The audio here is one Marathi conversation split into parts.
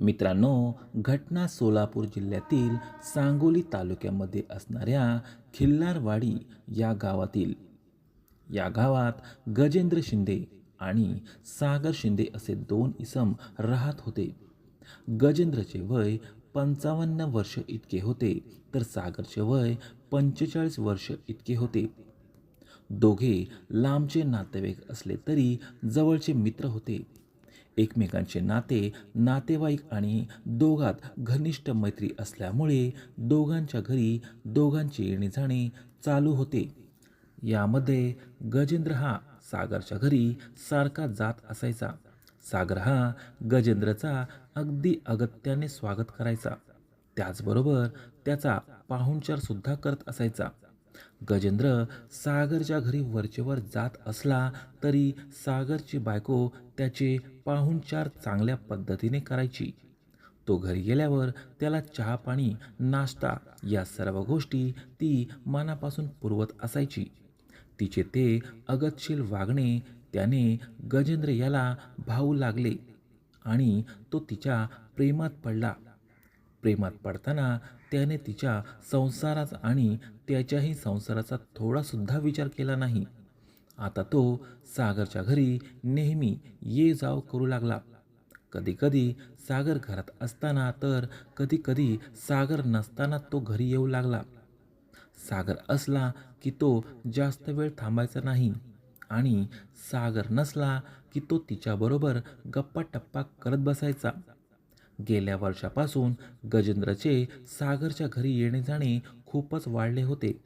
मित्रांनो घटना सोलापूर जिल्ह्यातील सांगोली तालुक्यामध्ये असणाऱ्या खिल्लारवाडी या गावातील. या गावात गजेंद्र शिंदे आणि सागर शिंदे असे दोन इसम राहत होते. गजेंद्रचे वय पंचावन्न वर्ष इतके होते तर सागरचे वय पंचेचाळीस वर्ष इतके होते. दोघे लांबचे नातेवाईक असले तरी जवळचे मित्र होते. एकमेकांचे नाते नातेवाईक आणि दोघात घनिष्ठ मैत्री असल्यामुळे दोघांच्या घरी दोघांचे येणे जाणे चालू होते. यामध्ये गजेंद्र हा सागरच्या घरी सारखा जात असायचा. सागर हा गजेंद्रचा अगदी अगत्याने स्वागत करायचा. त्याचबरोबर त्याचा पाहुणचार सुद्धा करत असायचा. गजेंद्र सागरच्या घरी वरचेवर जात असला तरी सागरची बायको त्याचे पाहुणचार चांगल्या पद्धतीने करायची. तो घरी गेल्यावर त्याला चहा पाणी नाश्ता या सर्व गोष्टी ती मनापासून पुरवत असायची. तिचे ते अगतशील वागणे त्याने गजेंद्र याला भाऊ लागले आणि तो तिच्या प्रेमात पडला. प्रेमात पडताना त्याने तिच्या संसाराचा आणि त्याच्याही संसाराचा थोडासुद्धा विचार केला नाही. आता तो सागरच्या घरी नेहमी ये जाव करू लागला. कधीकधी सागर घरात असताना तर कधीकधी सागर नसताना तो घरी येऊ लागला. सागर असला की तो जास्त वेळ थांबायचा नाही आणि सागर नसला की तो तिच्याबरोबर गप्पा टप्पा करत बसायचा. गेल्या वर्षापासून गजेंद्रचे सागरच्या घरी येणे जाणे खूपच वाढले होते.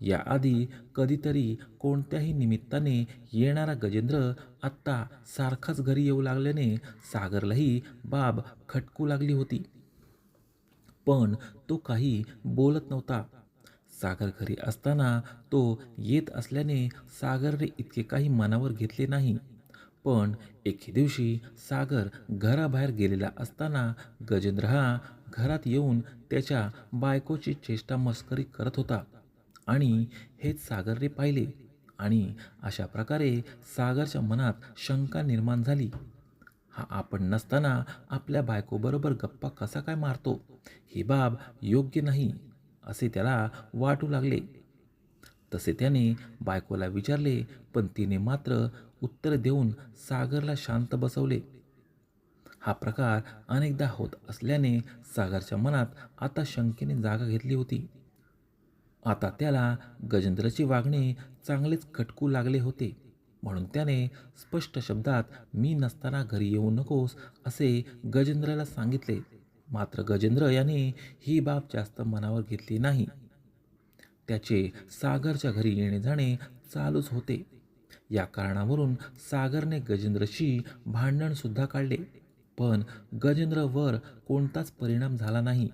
याआधी कधीतरी कोणत्याही निमित्ताने येणारा गजेंद्र आत्ता सारखाच घरी येऊ लागल्याने सागरलाही बाब खटकू लागली होती. पण तो काही बोलत नव्हता. सागर घरी असताना तो येत असल्याने सागरने इतके काही मनावर घेतले नाही. पण एके दिवशी सागर घराबाहेर गेलेला असताना गजेंद्र हा घरात येऊन त्याच्या बायकोची चेष्टा मस्करी करत होता. आणि हेच सागरने पाहिले आणि अशा प्रकारे सागरच्या मनात शंका निर्माण झाली. हा आपण नसताना आपल्या बायकोबरोबर गप्पा कसा काय मारतो? ही बाब योग्य नाही असे त्याला वाटू लागले. तसे त्याने बायकोला विचारले पण तिने मात्र उत्तर देऊन सागरला शांत बसवले. हा प्रकार अनेकदा होत असल्याने सागरच्या मनात आता शंकेने जागा घेतली होती. आता त्याला गजेंद्रची वागणे चांगलेच खटकू लागले होते. म्हणून त्याने स्पष्ट शब्दात मी नसताना घरी येऊ नकोस असे गजेंद्रला सांगितले. मात्र गजेंद्र याने ही बाब जास्त मनावर घेतली नाही. त्याचे सागरच्या घरी येणे जाणे चालूच होते. या कारणावरून सागरने गजेंद्रशी भांडणसुद्धा काढले. पण गजेंद्रवर कोणताच परिणाम झाला नाही.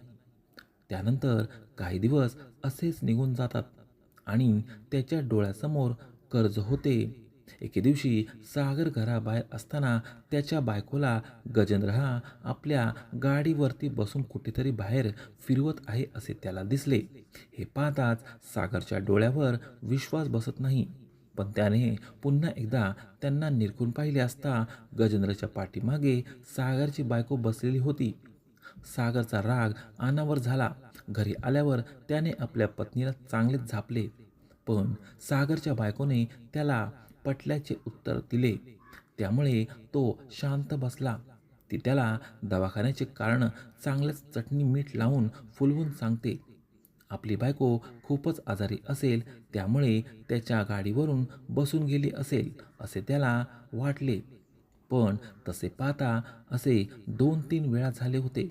त्यानंतर काही दिवस असेच निघून जातात आणि त्याच्या डोळ्यासमोर कर्ज होते. एके दिवशी सागर घराबाहेर असताना त्याच्या बायकोला गजेंद्र हा आपल्या गाडीवरती बसून कुठेतरी बाहेर फिरवत आहे असे त्याला दिसले. हे पाहताच सागरच्या डोळ्यावर विश्वास बसत नाही. पण त्याने पुन्हा एकदा त्यांना निरखून पाहिले असता गजेंद्रच्या पाठीमागे सागरची बायको बसलेली होती. सागरचा राग अनावर झाला. घरी आल्यावर त्याने आपल्या पत्नीला चांगलेच झापले. पण सागरच्या बायकोने त्याला पटल्याचे उत्तर दिले. त्यामुळे तो शांत बसला. ती त्याला दवाखान्याचे कारण चांगलंच चटणी मीठ लावून फुलवून सांगते. आपली बायको खूपच आजारी असेल त्यामुळे त्याच्या गाडीवरून बसून गेली असेल असे त्याला वाटले. पण तसे पाहता असे दोन तीन वेळा झाले होते.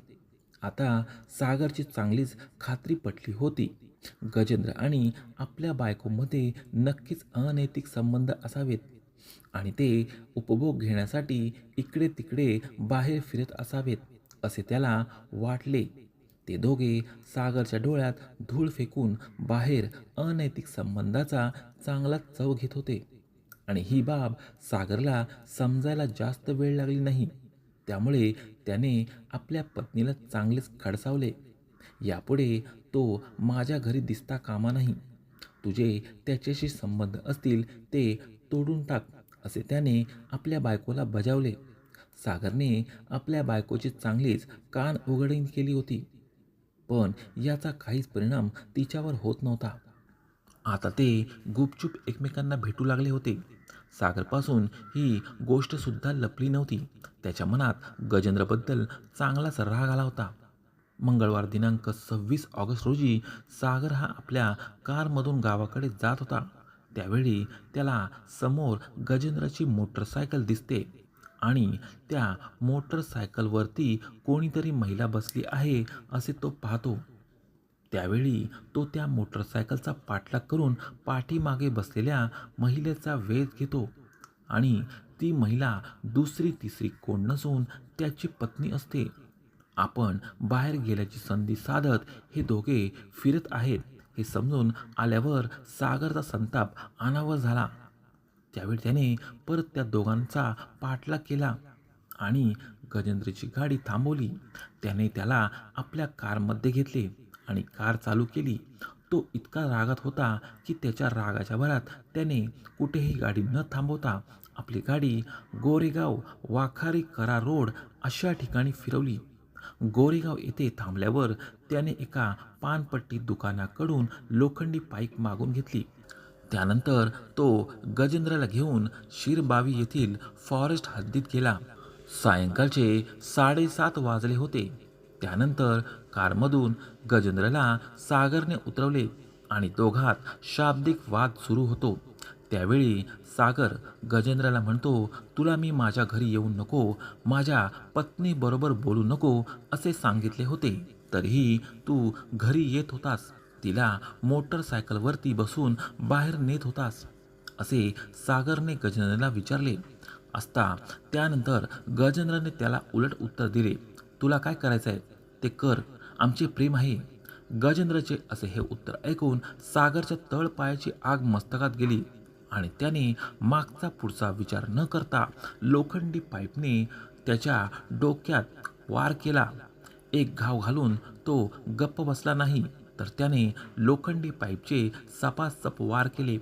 आता सागरची चांगलीच खात्री पटली होती. गजेंद्र आणि आपल्या बायकोमध्ये नक्कीच अनैतिक संबंध असावेत. आणि ते उपभोग घेण्यासाठी इकडे तिकडे बाहेर फिरत असावेत असे त्याला वाटले. ते दोघे सागरच्या डोळ्यात धूळ फेकून बाहेर अनैतिक संबंधाचा चांगला चव घेत होते. आणि ही बाब सागरला समजायला जास्त वेळ लागली नाही. त्यामुळे त्याने आपल्या पत्नीला चांगलेच खडसावले. यापुढे तो माझ्या घरी दिसता कामा नाही. तुझे त्याच्याशी संबंध असतील ते तोडून टाक असे त्याने आपल्या बायकोला बजावले. सागरने आपल्या बायकोची चांगलीच कान उघडीन केली होती पण याचा काहीच परिणाम तिच्यावर होत नव्हता. आता ते गुपचूप एकमेकांना भेटू लागले होते. सागरपासून ही गोष्टसुद्धा लपली नव्हती. त्याच्या मनात गजेंद्रबद्दल चांगलाच राग आला होता. मंगळवार दिनांक सव्वीस ऑगस्ट रोजी सागर हा आपल्या कारमधून गावाकडे जात होता. त्यावेळी त्याला समोर गजेंद्रची मोटरसायकल दिसते आणि त्या मोटरसायकलवरती कोणीतरी महिला बसली आहे असे तो पाहतो. त्यावेळी तो त्या मोटरसायकलचा पाठलाग करून पाठीमागे बसलेल्या महिलेचा वेध घेतो आणि ती महिला दुसरी तिसरी कोण नसून त्याची पत्नी असते. आपण बाहेर गेल्याची संधी साधत हे दोघे फिरत आहेत. हे समजून आल्यावर सागरचा संताप अनावर झाला. त्यावेळी त्याने परत त्या दोघांचा पाठलाग केला आणि गजेंद्रची गाडी थांबवली. त्याने त्याला आपल्या कारमध्ये घेतले आणि कार चालू केली. तो इतका रागात होता की त्याच्या रागाच्या भरात त्याने कुठेही गाडी न थांबवता आपली गाडी गोरेगाव वाखारी करा रोड अशा ठिकाणी फिरवली. गोरेगाव येथे थांबल्यावर त्याने एका पानपट्टी दुकानाकडून लोखंडी पाईप मागून घेतली. त्यानंतर तो गजेंद्रला घेऊन शिरबावी येथील फॉरेस्ट हद्दीत गेला. सायंकाळचे साडेसात वाजले होते. त्यानंतर कारमधून गजेंद्रला सागरने उतरवले आणि दोघात शाब्दिक वाद सुरू होतो. त्यावेळी सागर गजेंद्रला म्हणतो तुला मी माझ्या घरी येऊ नको माझ्या पत्नीबरोबर बोलू नको असे सांगितले होते. तरीही तू घरी येत होतास. तिला मोटरसायकलवरती बसून बाहेर नेत होतास असे सागरने गजेंद्रला विचारले. असता त्यानंतर गजेंद्रने त्याला उलट उत्तर दिले तुला काय करायचं आहे ते कर आमचे प्रेम आहे. गजेंद्रचे असे हे उत्तर ऐकून सागरच्या तळपायाची आग मस्तकात गेली. आणि त्याने मागचा पुढचा विचार न करता लोखंडी पाईपने त्याच्या डोक्यात वार केला. एक घाव घालून तो गप्प बसला नाही तर त्याने लोखंडी पाईपचे सपासप वार केले.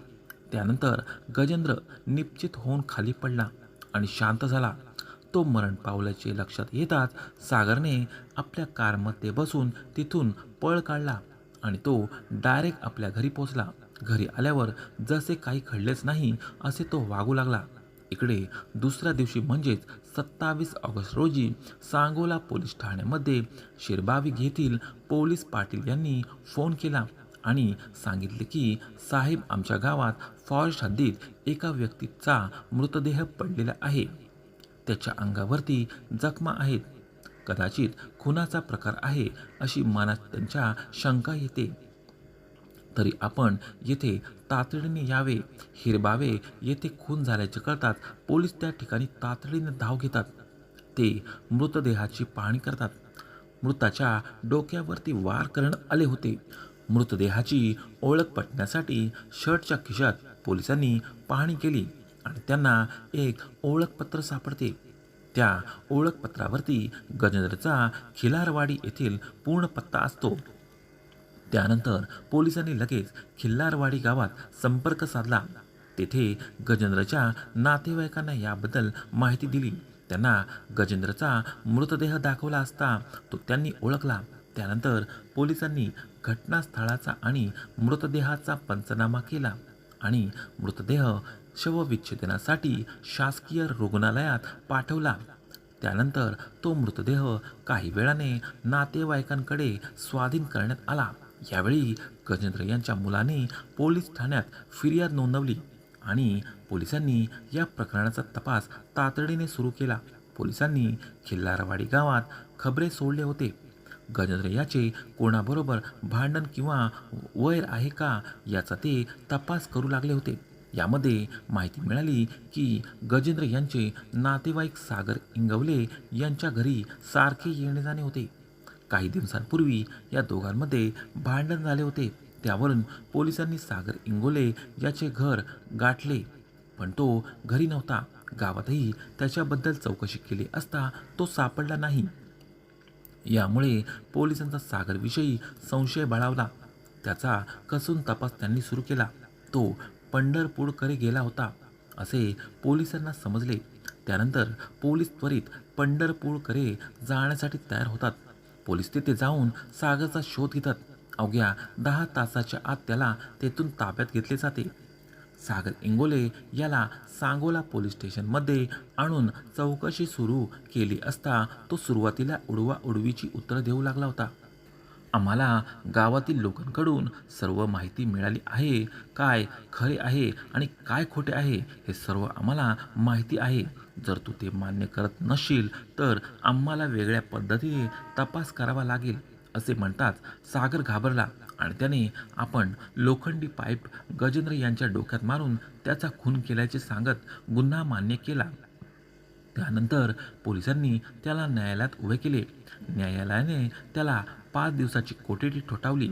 त्यानंतर गजेंद्र निश्चित होऊन खाली पडला आणि शांत झाला. तो मरण पावल्याचे लक्षात येताच सागरने आपल्या कारमध्ये बसून तिथून पळ काढला आणि तो डायरेक्ट आपल्या घरी पोचला घरी आल्यावर जसे काही घडलेच नाही असे तो वागू लागला. इकडे दुसऱ्या दिवशी म्हणजेच सत्तावीस ऑगस्ट रोजी सांगोला पोलीस ठाण्यामध्ये शिरबावी येथील पोलीस पाटील यांनी फोन केला आणि सांगितले की साहेब आमच्या गावात फॉरेस्ट हद्दीत एका व्यक्तीचा मृतदेह पडलेला आहे. त्याच्या अंगावरती जखमा आहेत. कदाचित खुनाचा प्रकार आहे अशी मनात त्यांच्या शंका येते. तरी आपण येथे तातडीने यावे हिरबावे येथे खून झाल्याचे कळतात. पोलीस त्या ठिकाणी तातडीने धाव घेतात. ते मृतदेहाची पाहणी करतात. मृताच्या डोक्यावरती वार करण्यात आले होते. मृतदेहाची ओळख पटण्यासाठी शर्टच्या खिशात पोलिसांनी पाहणी केली आणि त्यांना एक ओळखपत्र सापडते. त्या ओळखपत्रावरती गजेंद्रचा खिलारवाडी येथील पूर्ण पत्ता असतो. त्यानंतर पोलिसांनी लगेच खिल्लारवाडी गावात संपर्क साधला. तेथे गजेंद्रच्या नातेवाईकांना याबद्दल माहिती दिली. त्यांना गजेंद्रचा मृतदेह दाखवला असता तो त्यांनी ओळखला. त्यानंतर पोलिसांनी घटनास्थळाचा आणि मृतदेहाचा पंचनामा केला आणि मृतदेह शवविच्छेदनासाठी शासकीय रुग्णालयात पाठवला. त्यानंतर तो मृतदेह काही वेळाने नातेवाईकांकडे स्वाधीन करण्यात आला. यावेळी गजेंद्र यांच्या मुलाने पोलीस ठाण्यात फिर्याद नोंदवली आणि पोलिसांनी या प्रकरणाचा तपास तातडीने सुरू केला. पोलिसांनी खिल्लारवाडी गावात खबरे सोडले होते. गजेंद्र याचे कोणाबरोबर भांडण किंवा वैर आहे का याचा ते तपास करू लागले होते. यामध्ये माहिती मिळाली की गजेंद्र यांचे नातेवाईक सागर इंगवले यांच्या घरी सारखे येणे जाणे होते. काही दिवसांपूर्वी या दोघांमध्ये भांडण झाले होते. त्यावरून पोलिसांनी सागर इंगोले याचे घर गाठले पण तो घरी नव्हता. गावातही त्याच्याबद्दल चौकशी केली असता तो सापडला नाही. यामुळे पोलिसांचा सागरविषयी संशय बळावला. त्याचा कसून तपास त्यांनी सुरू केला. तो पंढरपूरकडे गेला होता असे पोलिसांना समजले. त्यानंतर पोलीस त्वरित पंढरपूरकडे जाण्यासाठी तयार होतात. पोलीस तिथे जाऊन सागरचा शोध घेतात. अवघ्या दहा तासाच्या आत त्याला तेथून ताब्यात घेतले जाते. सागर इंगोले याला सांगोला पोलीस स्टेशनमध्ये आणून चौकशी सुरू केली असता तो सुरुवातीला उडवा उडवीची उत्तरं देऊ लागला होता. आम्हाला गावातील लोकांकडून सर्व माहिती मिळाली आहे. काय खरे आहे आणि काय खोटे आहे हे सर्व आम्हाला माहिती आहे. जर तू ते मान्य करत नसशील तर आम्हाला वेगळ्या पद्धतीने तपास करावा लागेल असे म्हणताच सागर घाबरला आणि त्याने आपण लोखंडी पाईप गजेंद्र यांच्या डोक्यात मारून त्याचा खून केल्याचे सांगत गुन्हा मान्य केला. त्यानंतर पोलिसांनी त्याला न्यायालयात उभे केले. न्यायालयाने त्याला पाच दिवसाची कोठडी ठोठावली.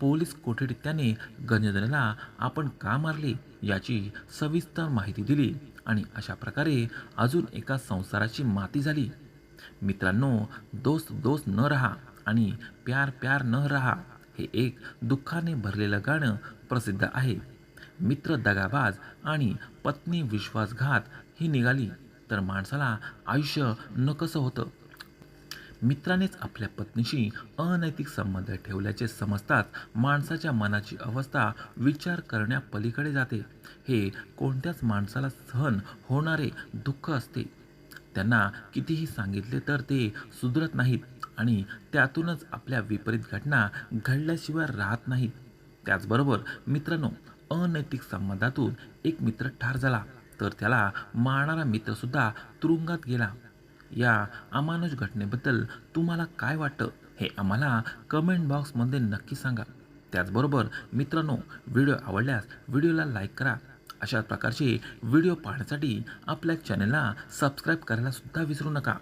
पोलीस कोठडीत त्याने गजेंद्रला आपण का मारले याची सविस्तर माहिती दिली आणि अशा प्रकारे अजून एका संसाराची माती झाली. मित्रांनो दोस्त दोस्त न रहा आणि प्यार प्यार न रहा हे एक दुःखाने भरलेलं गाणं प्रसिद्ध आहे. मित्र दगाबाज आणि पत्नी विश्वासघात ही निघाली. तर माणसाला आयुष्य न कसं होतं. मित्रानेच आपल्या पत्नीशी अनैतिक संबंध ठेवल्याचे समजताच माणसाच्या मनाची अवस्था विचार करण्यापलीकडे जाते. हे कोणत्याच माणसाला सहन होणारे दुःख असते. त्यांना कितीही सांगितले तर ते सुधरत नाहीत आणि त्यातूनच आपल्या विपरीत घटना घडल्याशिवाय राहत नाहीत. त्याचबरोबर मित्रांनो अनैतिक संबंधातून एक मित्र ठार झाला. तर त्याला मारणारा मित्रसुद्धा तुरुंगात गेला. या अमानुष घटनेबद्दल तुम्हाला काय वाटतं हे आम्हाला कमेंट बॉक्समध्ये नक्की सांगा. त्याचबरोबर मित्रांनो व्हिडिओ आवडल्यास व्हिडिओला लाईक करा. अशा प्रकारचे व्हिडिओ पाहण्यासाठी आपल्या चॅनलला सबस्क्राईब करायला सुद्धा विसरू नका.